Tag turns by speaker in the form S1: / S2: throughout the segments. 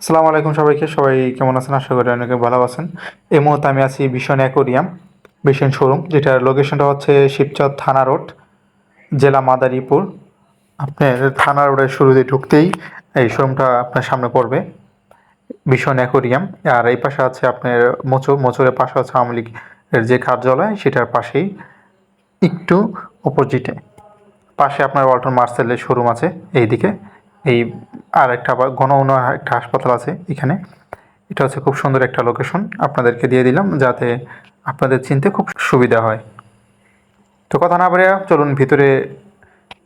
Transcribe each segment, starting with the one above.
S1: আসসালামু আলাইকুম সবাইকে। সবাই কেমন আছেন? আশা করি অনেকে ভালো আছেন। এই মুহূর্তে আমি আছি ভীষণ অ্যাকোরিয়াম, ভীষণ শোরুম, যেটার লোকেশনটা হচ্ছে শিবচর থানা রোড, জেলা মাদারীপুর। আপনার থানা রোডের শুরুতে ঢুকতেই এই শোরুমটা আপনার সামনে পড়বে। ভীষণ অ্যাকোরিয়াম। আর এই পাশে আছে আপনার মোচুর মোচুরের পাশে আছে আওয়ামী লীগের যে কার্যালয়, সেটার পাশেই একটু অপোজিটে। পাশে আপনার ওয়ালটন মার্সেলের শোরুম আছে, এইদিকে। এই আর একটা আবার ঘন একটা হাসপাতাল আছে এখানে। এটা হচ্ছে খুব সুন্দর একটা লোকেশন আপনাদেরকে দিয়ে দিলাম যাতে আপনাদের চিনতে খুব সুবিধা হয়। তো কথা না বলে চলুন ভিতরে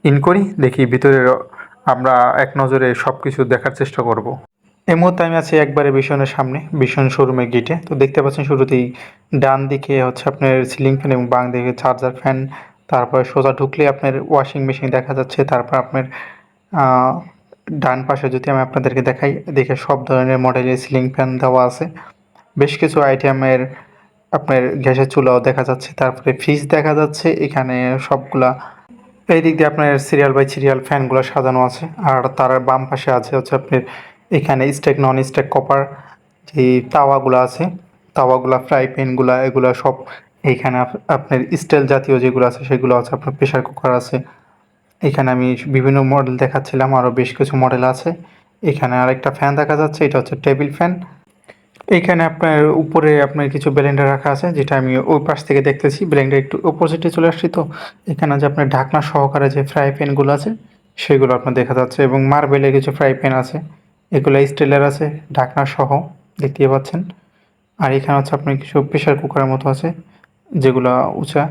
S1: ইন করি, দেখি ভিতরে আমরা এক নজরে সব কিছু দেখার চেষ্টা করব। এই মুহূর্তে আমি আছি একবারে ভীষণের সামনে, ভীষণ শোরুমের গেটে তো দেখতে পাচ্ছেন শুরুতেই ডান দিকে হচ্ছে আপনার সিলিং ফ্যান এবং বাং দিকে চার্জার ফ্যান তারপরে সোজা ঢুকলে আপনার ওয়াশিং মেশিন দেখা যাচ্ছে। তারপর আপনার ডান পাশে যদি আমি আপনাদেরকে দেখাই, দেখে সব ধরনের মডেলের সিলিং ফ্যান দেওয়া আছে। বেশ কিছু আইটেমের আপনার গ্যাসের চুলাও দেখা যাচ্ছে, তারপরে ফ্রিজ দেখা যাচ্ছে, এখানে সবগুলা এই দিক দিয়ে আপনার সিরিয়াল বাই সিরিয়াল ফ্যানগুলো সাজানো আছে, আর তার বাম পাশে আছে হচ্ছে আপনার এখানে স্টেক নন স্টেক কপার যে তাওয়াগুলো আছে, তাওয়াগুলা ফ্রাই প্যানগুলা এগুলো সব এইখানে আপ- আপনার স্টিল জাতীয় যেগুলো আছে, সেগুলো আছে, আপনার প্রেশার কুকার আছে। এখানে আমি বিভিন্ন মডেল দেখাচ্ছিলাম আরও বেশ কিছু মডেল আছে। এখানে আরেকটা ফ্যান দেখা যাচ্ছে, এটা হচ্ছে টেবিল ফ্যান এইখানে আপনার উপরে আপনার কিছু ব্লেন্ডার রাখা আছে, যেটা আমি ওই পাশ থেকে দেখতেছি। ব্লেন্ডার একটু অপোজিটে চলে আসছি তো। এখানে যে আপনার ঢাকনা সহকারে যে ফ্রাই প্যানগুলো আছে, সেগুলো আপনার দেখা যাচ্ছে। এবং মার্বেলের কিছু ফ্রাই প্যান আছে, এগুলো স্টিলের আছে, ঢাকনা সহ, দেখতে পাচ্ছেন। আর এখানে হচ্ছে আপনার কিছু প্রেশার কুকারের মতো আছে, যেগুলো উঁচা।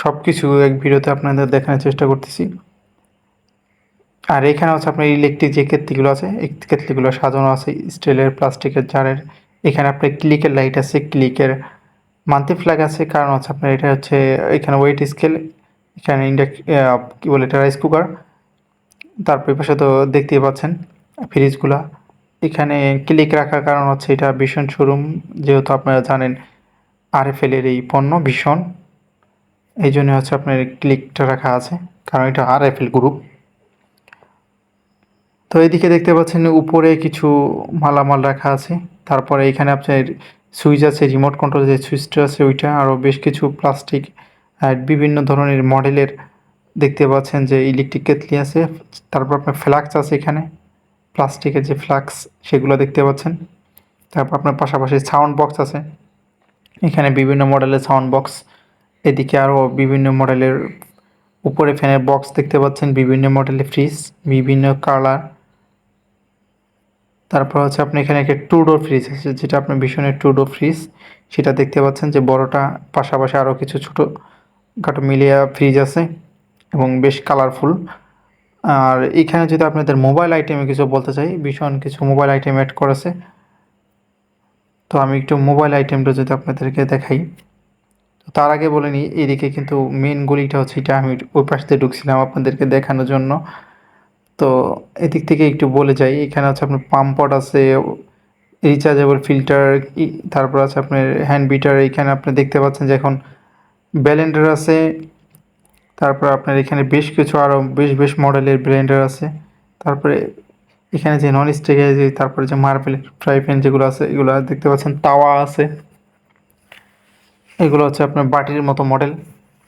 S1: সব কিছু এক ভিডিওতে আপনাদের দেখানোর চেষ্টা করতেছি। আর এখানে হচ্ছে আপনার ইলেকট্রিক যে কেতলিগুলো আছে, এই কেতলিগুলো সাজানো আছে, স্টিলের, প্লাস্টিকের জারের। এখানে আপনার ক্লিকের লাইট আছে ক্লিকের মান্থলি ফ্ল্যাগ আছে। কারণ হচ্ছে আপনার এটা হচ্ছে, এখানে ওয়েট স্কেল এখানে ইন্ডাক কী বলে এটা রাইস কুকার তারপর পাশে তো দেখতেই পাচ্ছেন ফ্রিজগুলা এখানে ক্লিক রাখার কারণ হচ্ছে এটা ভীষণ শোরুম যেহেতু আপনারা জানেন আরএফএল এর এই পণ্য ভীষণ। এই জন্য হচ্ছে আপনার ক্লিকটা রাখা আছে, কারণ এটা আর আরএফএল গ্রুপ তো এইদিকে দেখতে পাচ্ছেন উপরে কিছু মালামাল রাখা আছে, তারপরে এখানে আপনার সুইচ আছে রিমোট কন্ট্রোল যে সুইচটা আছে ওইটা, আরও বেশ কিছু প্লাস্টিক বিভিন্ন ধরনের মডেলের দেখতে পাচ্ছেন যে ইলেকট্রিক কেতলি আছে, তারপর আপনার ফ্লাক্স আছে এখানে প্লাস্টিকের যে ফ্লাক্স সেগুলো দেখতে পাচ্ছেন। তারপর আপনার পাশাপাশি সাউন্ড বক্স আছে, এখানে বিভিন্ন মডেলের সাউন্ড বক্স এদিকে আরও বিভিন্ন মডেলের উপরে ফ্যানের বক্স দেখতে পাচ্ছেন, বিভিন্ন মডেলের ফ্রিজ বিভিন্ন কালার তারপর হচ্ছে আপনি এখানে একটা টু ডোর ফ্রিজ আছে, যেটা আপনার ভীষণের টু ডোর ফ্রিজ সেটা দেখতে পাচ্ছেন যে বড়টা পাশাপাশি আরও কিছু ছোটো খাটো মিলিয়া ফ্রিজ আছে এবং বেশ কালারফুল আর এখানে যদি আপনাদের মোবাইল আইটেমে কিছু বলতে চাই, ভীষণ কিছু মোবাইল আইটেম অ্যাড করেছে। তো আমি একটু মোবাইল আইটেমটা যদি আপনাদেরকে দেখাই। তার আগে বলে নিই এদিকে কিন্তু মেন গলিটা হচ্ছে এটা, আমি ওই পাশ দিয়ে ঢুকছিলাম আপনাদেরকে দেখানোর জন্য। তো এদিক থেকে একটু বলে যাই, এখানে হচ্ছে আপনার পাম্পট আছে রিচার্জেবল ফিল্টার তারপর আছে আপনার হ্যান্ড বিটার এখানে আপনি দেখতে পাচ্ছেন যে এখন ব্লেন্ডার আছে, তারপর আপনার এখানে বেশ কিছু আরও বেশ বেশ মডেলের ব্লেন্ডার আছে, তারপরে এখানে যে নন স্টিক যে, তারপরে যে মার্বেল ফ্রাই প্যান যেগুলো আছে, এগুলো দেখতে পাচ্ছেন, তাওয়া আছে। এগুলো হচ্ছে আপনার বাটির মতো মডেল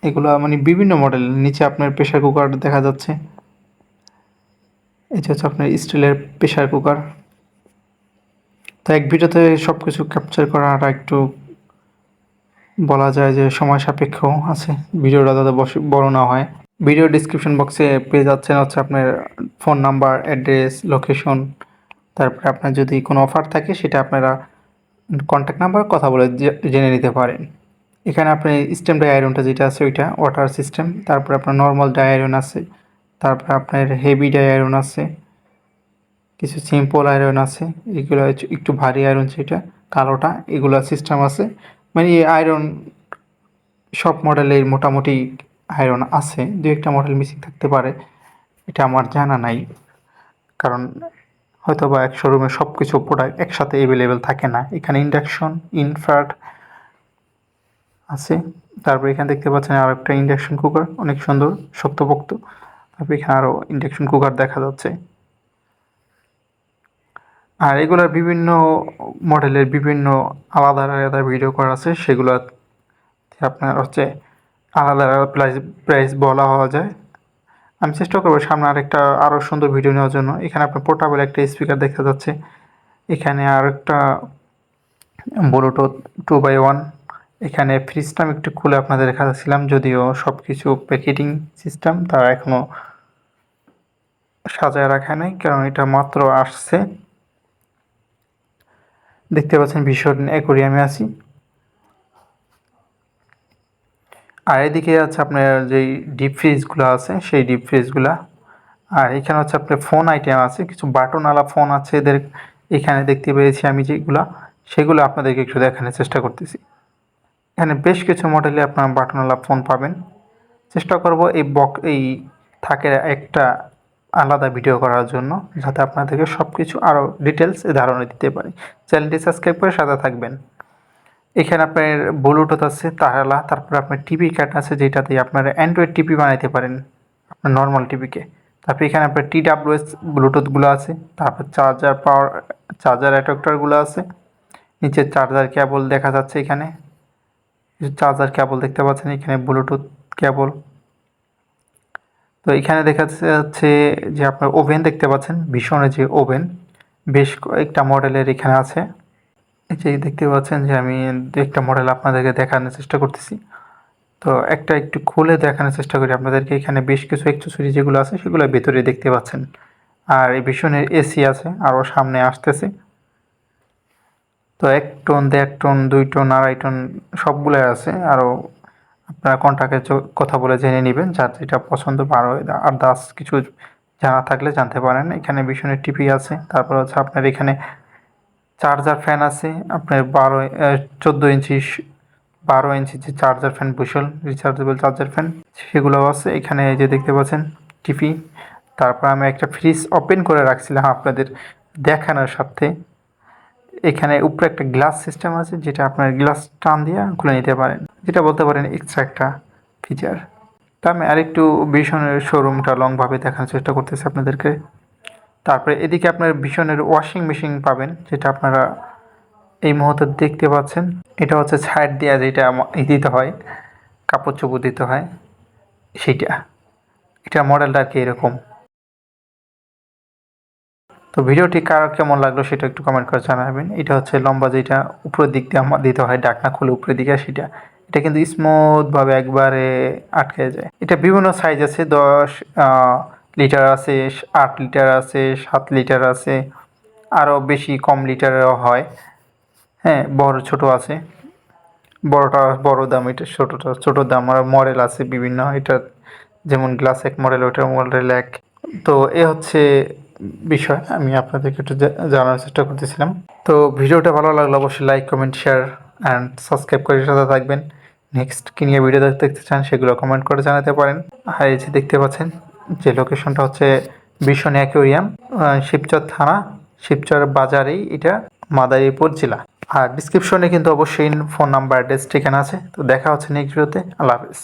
S1: এগুলো মানে বিভিন্ন মডেল নিচে আপনার প্রেশার কুকার দেখা যাচ্ছে। এটা হচ্ছে আপনার স্টিলের প্রেশার কুকার তো এক ভিডিওতে সব কিছু ক্যাপচার করাটা একটু বলা যায় যে সময় সাপেক্ষ আছে, ভিডিওটা যাতে বড় না হয়। ভিডিও ডিসক্রিপশন বক্সে পেয়ে যাচ্ছেন হচ্ছে আপনার ফোন নাম্বার অ্যাড্রেস লোকেশন তারপরে আপনার যদি কোনো অফার থাকে, সেটা আপনারা কন্ট্যাক্ট নাম্বার কথা বলে জেনে নিতে পারেন। এখানে আপনি স্টেম আয়রনটা যেটা আছে ওইটা ওয়াটার সিস্টেম তারপর আপনার নর্মাল ডাই আয়রন আছে, তারপর আপনার হেভি ডাই আয়রন আছে, কিছু সিম্পল আয়রন আছে, এগুলো একটু ভারী আয়রন যেটা, কালোটা, এগুলো সিস্টেম আছে। মানে এই আয়রন সব মডেলের মোটামুটি আয়রন আছে, দু একটা মডেল মিসিং থাকতে পারে, এটা আমার জানা নাই, কারণ হয়তো বা এক শোরুমে সব কিছু প্রোডাক্ট একসাথে অ্যাভেলেবেল থাকে না। এখানে ইন্ডাকশন ইনফ্রাট আছে। তারপর এখানে দেখতে পাচ্ছেন আর একটা ইন্ডাকশন কুকার অনেক সুন্দর, শক্তপোক্ত। তারপর এখানে আরও ইন্ডাকশন কুকার দেখা যাচ্ছে। আর এগুলোর বিভিন্ন মডেলের বিভিন্ন আলাদা আলাদা ভিডিও করা আছে, সেগুলো আপনার হচ্ছে আলাদা আলাদা প্রাইস প্রাইস বলা হওয়া যায়। আমি চেষ্টা করব সামনে আরেকটা আরও সুন্দর ভিডিও নেওয়ার জন্য। এখানে আপনার পোর্টাবল একটা স্পিকার দেখা যাচ্ছে। এখানে আর একটা ব্লুটুথ টু বাই ওয়ান এখানে ফ্রিজটা আমি একটু খুলে আপনাদের দেখাচ্ছিলাম, যদিও সব কিছু প্যাকেটিং সিস্টেম তারা এখনও সাজায় রাখা নেই, কারণ এটা মাত্র আসছে। দেখতে পাচ্ছেন ভীষণ অ্যাকোরিয়ামে আছি। আর এদিকে আছে আপনার যেই ডিপ ফ্রিজগুলো আছে, সেই ডিপ ফ্রিজগুলা আর এখানে হচ্ছে আপনার ফোন আইটেম আছে, কিছু বাটনওয়ালা ফোন আছে এদের, এখানে দেখতে পেয়েছি আমি যেগুলা, সেগুলো আপনাদেরকে একটু দেখানোর চেষ্টা করতেছি। এখানে বেশ কিছু মডেলে আপনার বাটনওয়ালা ফোন পাবেন। চেষ্টা করব এই বক এই থাকে একটা আলাদা ভিডিও করার জন্য, যাতে আপনাদেরকে সব কিছু আরও ডিটেলস ধারণা দিতে পারি। চ্যানেলটি সাবস্ক্রাইব করে সাথে থাকবেন। এখানে আপনার ব্লুটুথ আছে তাহলা তারপরে আপনার টিভি কার্ড আছে, যেটাতে আপনারা অ্যান্ড্রয়েড টিভি বানাইতে পারেন, আপনার নর্মাল টিভিকে তারপরে এখানে আপনার টি ডাব্লিউএস ব্লুটুথগুলো আছে, তারপর চার্জার পাওয়ার চার্জার অ্যাডাপ্টারগুলো আছে, নিচে চার্জার কেবল দেখা যাচ্ছে এখানে। চার্জার কেবল দেখতে পাচ্ছেন, এখানে ব্লুটুথ কেবল তো এখানে দেখা যাচ্ছে যে আপনার ওভেন দেখতে পাচ্ছেন ভীষণের যে ওভেন বেশ কয়েকটা মডেলের এখানে আছে। এই যে দেখতে পাচ্ছেন যে আমি একটা মডেল আপনাদেরকে দেখানোর চেষ্টা করতেছি। তো একটা একটু খুলে দেখানোর চেষ্টা করি, আপনাদেরকে এখানে বেশ কিছু অ্যাক্সেসরি যেগুলো আছে সেগুলো ভেতরে দেখতে পাচ্ছেন। আর এই ভীষণের এসি আছে আরও সামনে আসতেছে। তো এক টন, দেড় টন, দুই টন, আড়াই টন সবগুলোই আছে। আরও আপনারা কন্ট্যাক্টের কথা বলে জেনে নেবেন, যার যেটা পছন্দ বা আরও আদার্স কিছু জানা থাকলে জানতে পারেন। এখানে ভীষণের টিভি আছে, তারপর হচ্ছে আপনার এখানে চার্জার ফ্যান আছে, আপনার বারো চোদ্দ ইঞ্চি বারো ইঞ্চি যে চার্জার ফ্যান বুশল রিচার্জেবল চার্জার ফ্যান সেগুলোও আছে। এখানে এই যে দেখতে পাচ্ছেন টিভি তারপর আমি একটা ফ্রিজ ওপেন করে রাখছিলাম আপনাদের দেখানোর সাথে এখানে উপরে একটা গ্লাস সিস্টেম আছে, যেটা আপনার গ্লাস টান দিয়ে খুলে নিতে পারেন। যেটা বলতে পারেন এক্সট্রা একটা ফিচার তা আমি আরেকটু ভীষণের শোরুমটা লংভাবে দেখানোর চেষ্টা করতেছি আপনাদেরকে। তারপরে এদিকে আপনার ভীষণের ওয়াশিং মেশিন পাবেন, যেটা আপনারা এই মুহূর্তে দেখতে পাচ্ছেন। এটা হচ্ছে ছাইড দেওয়া যেটা দিতে হয়, কাপড় চোপড় দিতে হয় সেইটা এটা মডেলটা আর কি এরকম। তো ভিডিওটি কার কেমন লাগল সেটা একটু কমেন্ট করে জানাবেন। এটা হচ্ছে লম্বা যেটা উপরের দিক দিয়ে আমার দিতে হয় ডাকনা খুলে উপরের দিকে সেটা এটা। কিন্তু স্মুথভাবে একবারে আটকে যায়। এটা বিভিন্ন সাইজ আছে, দশ লিটার আছে, আট লিটার আছে, সাত লিটার আছে আরও বেশি কম লিটারেরও হয়। হ্যাঁ বড় ছোট আছে। বড়টা বড় দাম, এটা ছোটোটা, ছোটো দাম। আর মডেল আছে বিভিন্ন, এটা যেমন গ্লাস এক মডেল ওটার মডেল এক। তো এ হচ্ছে বিষয় আমি আপনাদেরকে একটু জানার চেষ্টা করতেছিলাম। তো ভিডিওটা ভালো লাগলে অবশ্যই like comment share and subscribe করে সাথে থাকবেন। নেক্সট কী নিয়ে ভিডিও দেখতে চান সেগুলো কমেন্ট করে জানাতে পারেন। আর এই যে দেখতে পাচ্ছেন যে লোকেশনটা হচ্ছে ভীষণ অ্যাকোরিয়াম শিবচর থানা, শিবচর বাজারেই এটা মাদারীপুর জেলা। আর ডিসক্রিপশনে কিন্তু অবশ্যই ফোন নাম্বার অ্যাড্রেস ঠিকানা আছে। তো দেখা হচ্ছে নেক্সট ভিডিওতে আল্লাহ হাফিজ।